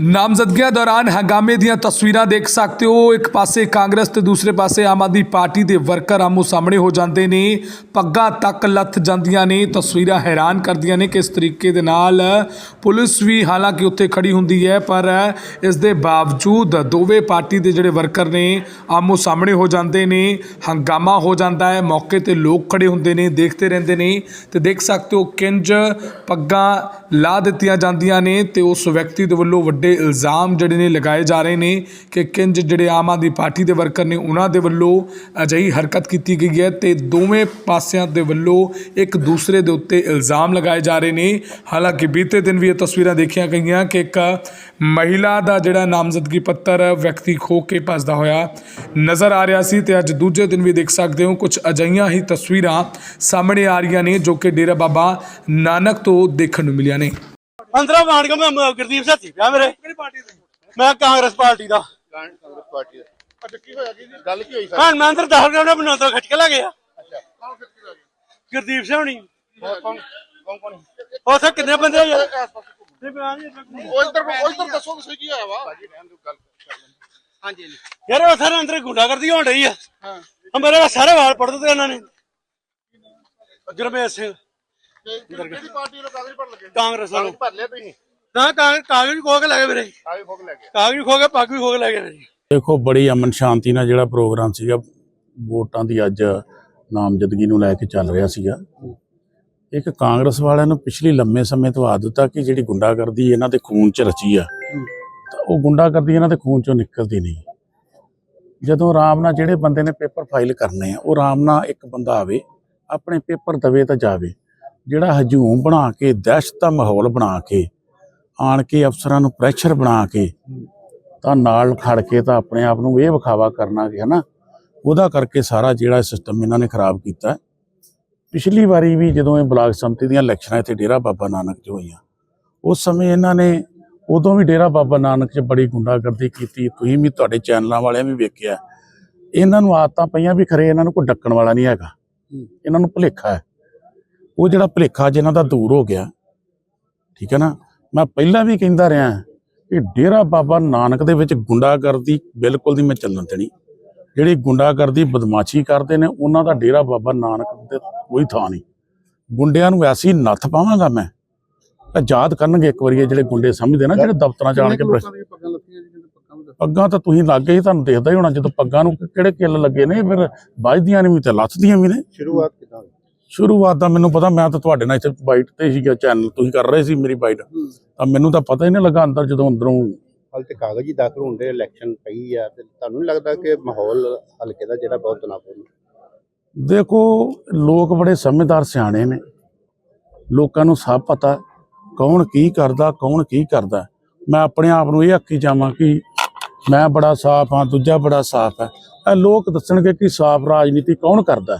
ਨਾਮਜ਼ਦਗੀਆਂ ਦੌਰਾਨ ਹੰਗਾਮੇ ਦੀਆਂ ਤਸਵੀਰਾਂ ਦੇਖ ਸਕਦੇ ਹੋ। ਇੱਕ ਪਾਸੇ ਕਾਂਗਰਸ ਤੇ ਦੂਸਰੇ ਪਾਸੇ ਆਮ ਆਦਮੀ ਪਾਰਟੀ ਦੇ ਵਰਕਰ ਆਮੋ ਸਾਹਮਣੇ ਹੋ ਜਾਂਦੇ ਨੇ। ਪੱਗਾਂ ਤੱਕ ਲੱਥ ਜਾਂਦੀਆਂ ਨੇ, ਤਸਵੀਰਾਂ ਹੈਰਾਨ ਕਰਦੀਆਂ ਨੇ ਕਿਸ ਤਰੀਕੇ ਦੇ ਨਾਲ ਪੁਲਿਸ ਵੀ ਹਾਲਾਂਕਿ ਉੱਥੇ ਖੜੀ ਹੁੰਦੀ ਹੈ, ਪਰ ਇਸ ਦੇ ਬਾਵਜੂਦ ਦੋਵੇਂ ਪਾਰਟੀ ਦੇ ਜਿਹੜੇ ਵਰਕਰ ਨੇ ਆਮੋ ਸਾਹਮਣੇ ਹੋ ਜਾਂਦੇ ਨੇ। ਹੰਗਾਮਾ ਹੋ ਜਾਂਦਾ ਹੈ, ਮੌਕੇ ਤੇ ਲੋਕ ਖੜੇ ਹੁੰਦੇ ਨੇ, ਦੇਖਦੇ ਰਹਿੰਦੇ ਨੇ ਤੇ ਦੇਖ ਸਕਦੇ ਹੋ, ਕਿੰਜ ਪੱਗਾਂ ਲਾ ਦਿੱਤੀਆਂ ਜਾਂਦੀਆਂ ਨੇ ਤੇ ਉਸ ਵਿਅਕਤੀ ਦੇ ਵੱਲੋਂ ਵੱਡੇ ਇਲਜ਼ਾਮ ਜਿਹੜੇ ਨੇ ਲਗਾਏ ਜਾ ਰਹੇ ਨੇ ਕਿ ਕਿੰਜ ਜਿਹੜੇ ਆਮ ਆਦਮੀ ਪਾਰਟੀ ਦੇ ਵਰਕਰ ਨੇ ਉਹਨਾਂ ਦੇ ਵੱਲੋਂ ਅਜਿਹੀ ਹਰਕਤ ਕੀਤੀ ਗਈ ਹੈ ਤੇ ਦੋਵੇਂ ਪਾਸਿਆਂ ਦੇ ਵੱਲੋਂ ਇੱਕ ਦੂਸਰੇ ਦੇ ਉੱਤੇ ਇਲਜ਼ਾਮ ਲਗਾਏ ਜਾ ਰਹੇ ਨੇ। ਹਾਲਾਂਕਿ ਬੀਤੇ ਦਿਨ ਵੀ ਇਹ ਤਸਵੀਰਾਂ ਦੇਖੀਆਂ ਗਈਆਂ ਕਿ ਇੱਕ ਮਹਿਲਾ ਦਾ ਜਿਹੜਾ ਨਾਮਜ਼ਦਗੀ ਪੱਤਰ ਵਿਅਕਤੀ ਖੋ ਕੇ ਭੱਜਦਾ ਹੋਇਆ ਨਜ਼ਰ ਆ ਰਿਹਾ ਸੀ ਤੇ ਅੱਜ ਦੂਜੇ ਦਿਨ ਵੀ ਦੇਖ ਸਕਦੇ ਹੋ ਕੁਝ ਅਜਿਹੀਆਂ ਹੀ ਤਸਵੀਰਾਂ ਸਾਹਮਣੇ ਆ ਰਹੀਆਂ ਨੇ ਜੋ ਕਿ ਡੇਰਾ ਬਾਬਾ ਨਾਨਕ ਤੋਂ ਦੇਖਣ ਨੂੰ ਮਿਲੀਆਂ ਨੇ। ਅੰਦਰੋਂ ਬਾਣ ਕੇ ਮੈਂ ਗੁਰਦੀਪ ਸਾਥੀ ਪਿਆ ਮੇਰੇ। ਕਿਹੜੀ ਪਾਰਟੀ ਦੇ? ਮੈਂ ਕਾਂਗਰਸ ਪਾਰਟੀ ਦਾ। ਕਾਂਗਰਸ ਪਾਰਟੀ ਦਾ। ਅੱਛਾ ਕੀ ਹੋਇਆ ਕੀ ਜੀ? ਗੱਲ ਕੀ ਹੋਈ ਸਰ? ਹਾਂ ਮੈਂ ਅੰਦਰ ਦਾਖਲ ਕਰਨਾ ਬਣਾ ਤੋਂ ਖੱਟ ਕੇ ਲਾ ਗਿਆ ਅੱਛਾ। ਕੌਣ ਫਿਰ ਕੀ ਹੋਇਆ ਗੁਰਦੀਪ ਸੋਹਣੀ ਕੌਣ ਕੌਣ ਕੌਣ? ਉੱਥੇ ਕਿੰਨੇ ਬੰਦੇ ਆ ਯਾਰ? ਉਹ ਇੱਧਰ ਉਹ ਇੱਧਰ ਦੱਸੋ ਤੁਸੀਂ ਕੀ ਹੋਇਆ ਵਾ। ਭਾਜੀ ਰਹਿਣ ਦਿਓ ਗੱਲ ਹਾਂਜੀ ਯਾਰ ਉਹ ਸਾਰੇ ਅੰਦਰ ਗੁੰਡਾ ਕਰਦੀ ਹੋਣ ਰਹੀ ਆ। ਹਾਂ। ਮੇਰੇ ਸਾਰੇ ਵਾਲ ਪੜ ਦਿੱਤੇ ਇਹਨਾਂ ਨੇ। ਗੁਰਮੇਸ਼ ਸਿੰਘ। ਤੇ ਕਿਹੜੀ ਪਾਰਟੀ ਨੂੰ ਕਾਗਜ਼ ਭਰ ਲੱਗੇ? ਕਾਂਗਰਸ ਵੱਲੋਂ। ਭਰ ਲਿਆ ਤੁਸੀਂ? ਨਾ ਕਾਗਜ਼ ਖੋ ਕੇ ਲੈ ਗਏ ਮੇਰੇ ਕਾਗਜ਼ ਫੋਕ ਲੈ ਗਏ। ਕਾਗਜ਼ ਖੋ ਕੇ ਪੱਗ ਵੀ ਖੋ ਕੇ ਲੈ ਗਏ ਦੇਖੋ ਬੜੀ ਅਮਨ ਸ਼ਾਂਤੀ ਨਾਲ ਜਿਹੜਾ ਪ੍ਰੋਗਰਾਮ ਸੀਗਾ ਵੋਟਾਂ ਦੀ ਅੱਜ ਨਾਮਜ਼ਦਗੀ ਨੂੰ ਲੈ ਕੇ ਚੱਲ ਰਿਹਾ ਸੀਗਾ। ਇੱਕ ਕਾਂਗਰਸ ਵਾਲਿਆਂ ਨੂੰ ਪਿਛਲੀ ਲੰਮੇ ਸਮੇਂ ਤੋਂ ਆਦਤ ਆ ਕਿ ਜਿਹੜੀ ਗੁੰਡਾਗਰਦੀ ਇਹਨਾਂ ਦੇ ਖੂਨ 'ਚ ਰਚੀ ਆ ਤਾਂ ਉਹ ਗੁੰਡਾਗਰਦੀ ਇਹਨਾਂ ਦੇ ਖੂਨ 'ਚੋਂ ਨਿਕਲਦੀ ਨਹੀਂ। ਜਦੋਂ ਆਰਾਮ ਨਾਲ ਜਿਹੜੇ ਬੰਦੇ ਨੇ ਪੇਪਰ ਫਾਈਲ ਕਰਨੇ ਆ ਉਹ ਆਰਾਮ ਨਾਲ ਇੱਕ ਬੰਦਾ ਆਵੇ ਆਪਣੇ ਪੇਪਰ ਦਵੇ ਤਾਂ ਜਾਵੇ। ਜਿਹੜਾ ਹਜੂਮ ਬਣਾ ਕੇ ਦਹਿਸ਼ਤ ਦਾ ਮਾਹੌਲ ਬਣਾ ਕੇ ਆਣ ਕੇ ਅਫਸਰਾਂ ਨੂੰ ਪ੍ਰੈਸ਼ਰ ਬਣਾ ਕੇ ਤਾਂ ਨਾਲ ਖੜ ਕੇ ਤਾਂ ਆਪਣੇ ਆਪ ਨੂੰ ਇਹ ਵਿਖਾਵਾ ਕਰਨਾ ਕਿ ਹਨਾ ਉਹਦਾ ਕਰਕੇ ਸਾਰਾ ਜਿਹੜਾ ਸਿਸਟਮ ਇਹਨਾਂ ਨੇ ਖਰਾਬ ਕੀਤਾ। ਪਿਛਲੀ ਵਾਰੀ ਵੀ ਜਦੋਂ ਇਹ ਬਲਾਕ ਸੰਮਤੀ ਦੀਆਂ ਇਲੈਕਸ਼ਨਾਂ ਇੱਥੇ ਡੇਰਾ ਬਾਬਾ ਨਾਨਕ 'ਚ ਹੋਈਆਂ ਉਸ ਸਮੇਂ ਇਹਨਾਂ ਨੇ ਉਦੋਂ ਵੀ ਡੇਰਾ ਬਾਬਾ ਨਾਨਕ 'ਚ ਬੜੀ ਗੁੰਡਾਗਰਦੀ ਕੀਤੀ। ਤੁਸੀਂ ਵੀ ਤੁਹਾਡੇ ਚੈਨਲਾਂ ਵਾਲਿਆਂ ਵੀ ਵੇਖਿਆ। ਇਹਨਾਂ ਨੂੰ ਆਦਤਾਂ ਪਈਆਂ ਵੀ ਖਰੇ ਇਹਨਾਂ ਨੂੰ ਕੋਈ ਡੱਕਣ ਵਾਲਾ ਨਹੀਂ ਹੈਗਾ। ਇਹਨਾਂ ਨੂੰ ਭੁਲੇਖਾ ਹੈ। ਉਹ ਜਿਹੜਾ ਭੁਲੇਖਾ ਜਿਹਨਾਂ ਦਾ ਦੂਰ ਹੋ ਗਿਆ ਠੀਕ ਹੈ ਨਾ? ਮੈਂ ਪਹਿਲਾਂ ਵੀ ਕਹਿੰਦਾ ਰਿਹਾ ਕਿ ਡੇਰਾ ਬਾਬਾ ਨਾਨਕ ਦੇ ਵਿੱਚ ਗੁੰਡਾਗਰਦੀ ਬਿਲਕੁਲ ਨਹੀਂ ਮੈਂ ਚੱਲਣ ਦੇਣੀ। ਜਿਹੜੀ ਗੁੰਡਾਗਰਦੀ ਬਦਮਾਸ਼ੀ ਕਰਦੇ ਨੇ ਉਹਨਾਂ ਦਾ ਡੇਰਾ ਬਾਬਾ ਨਾਨਕ ਤੇ ਕੋਈ ਥਾਂ ਨਹੀਂ। ਗੁੰਡਿਆਂ ਨੂੰ ਐਸੀ ਨੱਥ ਪਾਵਾਂਗਾ ਮੈਂ ਯਾਦ ਕਰਨਗੇ ਇੱਕ ਵਾਰੀ ਜਿਹੜੇ ਗੁੰਡੇ ਸਮਝਦੇ ਨਾ ਜਿਹੜੇ ਦਫ਼ਤਰਾਂ ਆਣ ਕੇ ਪੱਗਾਂ ਤਾਂ ਤੁਸੀਂ ਲੱਗੇ ਹੀ ਤੁਹਾਨੂੰ ਦਿਖਦਾ ਹੀ ਹੋਣਾ ਜਦੋਂ ਪੱਗਾਂ ਨੂੰ ਕਿਹੜੇ ਕਿੱਲ ਲੱਗੇ ਨੇ ਫਿਰ ਵੱਜਦੀਆਂ ਨੇ ਵੀ ਤੇ ਲੱਥਦੀਆਂ ਵੀ ਨੇ। ਸ਼ੁਰੂਆਤ ਕਿਦਾਂ ਸ਼ੁਰੂਆਤ ਦਾ ਮੈਨੂੰ ਪਤਾ ਮੈਂ ਤਾਂ ਤੁਹਾਡੇ ਨਾਲ ਇੱਥੇ ਬਾਈਟ ਤੇ ਸੀਗਾ ਚੈਨਲ ਤੁਸੀਂ ਕਰ ਰਹੇ ਸੀ ਮੇਰੀ ਬਾਈਟ। ਤਾਂ ਮੈਨੂੰ ਤਾਂ ਪਤਾ ਹੀ ਨਹੀਂ ਲੱਗਾ ਅੰਦਰ ਜਦੋਂ ਅੰਦਰੋਂ ਹਾਲ ਤੇ ਕਾਗਜ਼ ਹੀ ਦਾਖਲ ਹੁੰਦੇ ਇਲੈਕਸ਼ਨ ਪਈ ਆ ਤੇ ਤੁਹਾਨੂੰ ਨਹੀਂ ਲੱਗਦਾ ਕਿ ਮਾਹੌਲ ਹਲਕੇ ਦਾ ਜਿਹੜਾ ਬਹੁਤ ਤਣਾਅਪੂਰਨ ਦੇਖੋ ਲੋਕ ਬੜੇ ਸਮਝਦਾਰ ਸਿਆਣੇ ਨੇ। ਲੋਕਾਂ ਨੂੰ ਸਭ ਪਤਾ ਕੌਣ ਕੀ ਕਰਦਾ ਕੌਣ ਕੀ ਕਰਦਾ। ਮੈਂ ਆਪਣੇ ਆਪ ਨੂੰ ਇਹ ਆਖੀ ਜਾਵਾਂ ਕਿ ਮੈਂ ਬੜਾ ਸਾਫ਼ ਹਾਂ ਦੂਜਾ ਬੜਾ ਸਾਫ਼ ਹੈ। ਇਹ ਲੋਕ ਦੱਸਣਗੇ ਕਿ ਸਾਫ਼ ਰਾਜਨੀਤੀ ਕੌਣ ਕਰਦਾ